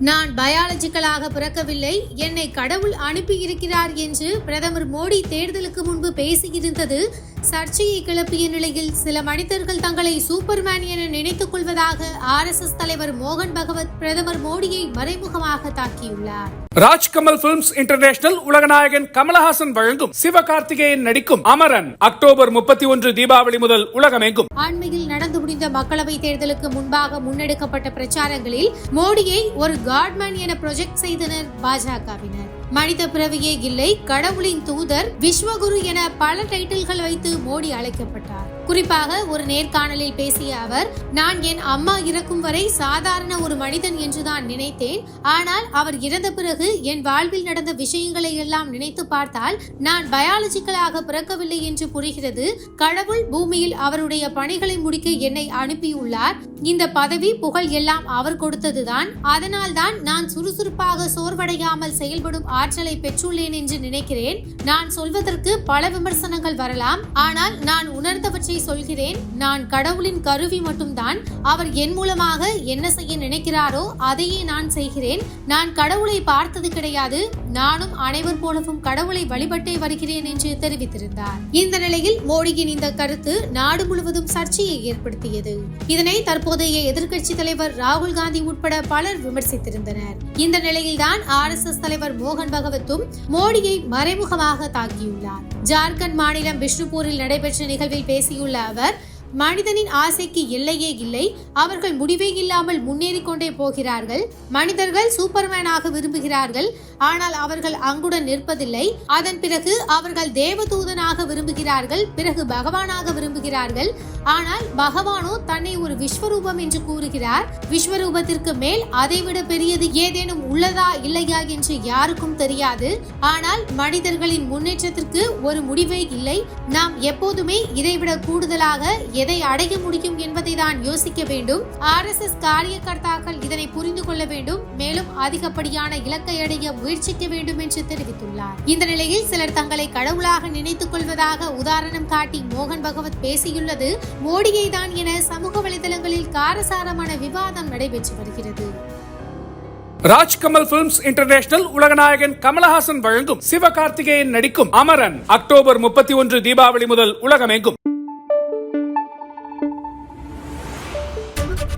நான் பயாலஜிக்கலாக பிறக்கவில்லை. என்னை கடவுள் அனுப்பியிருக்கிறார் என்று பிரதமர் மோடி தேர்தலுக்கு முன்பு பேசியிருந்தது. சர்ச்சையை கிளப்பிய நிலையில் சில மனிதர்கள் தங்களை சூப்பர்மேன் என நினைத்துக் கொள்வதாக ஆர்எஸ்எஸ் தலைவர் மோகன் பகவத் பிரதமர் மோடியை மறைமுகமாக தாக்கியுள்ளார். ராஜ்கமல் பிலிம்ஸ் இன்டர்நேஷனல் உலகநாயகன் கமலஹாசன் வழங்கும் சிவகார்த்திகேயன் நடிக்கும் அமரன் அக்டோபர் முப்பத்தி ஒன்று தீபாவளி முதல் உலகமெங்கும். அண்மையில் நடந்து முடிந்த மக்களவை தேர்தலுக்கு முன்பாக முன்னெடுக்கப்பட்ட பிரச்சாரங்களில் மோடியை ஒரு காட்மேன் என ப்ரொஜெக்ட் செய்தனர் பாஜகவினர். மனித பிறவியே இல்லை கடவுளின் தூதர் விஸ்வகுரு என பல டைட்டில்கள் வைத்து மோடி அழைக்கப்பட்டார். குறிப்பாக ஒரு நேர்காணலில் பேசிய அவர் நான் என் அம்மா இறக்கும் வரை சாதாரண ஒரு மனிதன் என்றுதான் நினைத்தேன். ஆனால் அவர் இறந்த பிறகு என் வாழ்வில் நடந்த விஷயங்களை எல்லாம் நினைத்து பார்த்தால் நான் பயாலஜிக்கலாக பிறக்கவில்லை என்று புரிகிறது. கடவுள் பூமியில் அவருடைய பணிகளை முடிக்க என்னை அனுப்பியுள்ளார். இந்த பதவி புகழ் எல்லாம் அவர் கொடுத்ததுதான். அதனால் தான் நான் சுறுசுறுப்பாக சோர்வடையாமல் செயல்படும் ஆற்றலை பெற்றுள்ளேன் என்று நினைக்கிறேன். நான் சொல்வதற்கு பல விமர்சனங்கள் வரலாம். ஆனால் நான் உணர்ந்தவற்றை சொல்கிறேன். நான் கடவுளின் கருவி மட்டும்தான். அவர் என் மூலமாக என்ன செய்ய நினைக்கிறாரோ அதையே நான் செய்கிறேன். நான் கடவுளை பார்த்தது கிடையாது. நானும் அனைவர் போலவும் கடவுளை வழிபட்டே வருகிறேன் என்று தெரிவித்திருந்தார். இந்த நிலையில் மோடியின் இந்த கருத்து நாடு முழுவதும் சர்ச்சையை ஏற்படுத்தியது. இதனை தற்போதைய எதிர்க்கட்சி தலைவர் ராகுல் காந்தி உட்பட பலர் விமர்சித்திருந்தனர். இந்த நிலையில்தான் ஆர் எஸ் எஸ் தலைவர் மோகன் பகவத்தும் மோடியை மறைமுகமாக தாக்கியுள்ளார். ஜார்க்கண்ட் மாநிலம் பிஷ்ணுபூரில் நடைபெற்ற நிகழ்வில் பேசியுள்ள அவர் மனிதனின் ஆசைக்கு எல்லையே இல்லை. அவர்கள் முடிவே இல்லாமல் முன்னேறி கொண்டே போகிறார்கள். மனிதர்கள் சூப்பர்மேனாக விரும்புகிறார்கள். ஆனால் அவர்கள் அங்குடன் நிற்பதில்லை. அதன் பிறகு அவர்கள் தேவதூதனாக விரும்புகிறார்கள். பிறகு பகவானாக விரும்புகிறார்கள். ஆனால் பகவானோ தன்னை ஒரு விஸ்வரூபம் என்று கூறுகிறார். விஸ்வரூபத்திற்கு மேல் அதைவிட பெரியது ஏதேனும் உள்ளதா இல்லையா என்று யாருக்கும் தெரியாது. ஆனால் மனிதர்களின் முன்னேற்றத்திற்கு ஒரு முடிவே இல்லை. நாம் எப்போதுமே இதைவிட கூடுதலாக எதை அடைய முடியும் என்பதை தான் யோசிக்க வேண்டும். ஆர் எஸ் எஸ் காரியகர்த்தாக்கள் இதனை புரிந்து கொள்ள வேண்டும். மேலும் அதிகப்படியான இலக்கை அடைய முயற்சிக்க வேண்டும் என்று தெரிவித்துள்ளார். இந்த நிலையில் சிலர் தங்களை கடவுளாக நினைத்துக் கொள்வதாக உதாரணம் காட்டி மோகன் பகவத் பேசியுள்ளது. மோடியை தான் என சமூக வலைதளங்களில் காரசாரமான விவாதம் நடைபெற்று வருகிறது. ராஜ்கமல் பிலிம்ஸ் இன்டர்நேஷனல் உலகநாயகன் கமலஹாசன் வழங்கும் சிவகார்த்திகேயன் நடிக்கும் அமரன். அக்டோபர் முப்பத்தி ஒன்று தீபாவளி முதல் உலகமெங்கும்.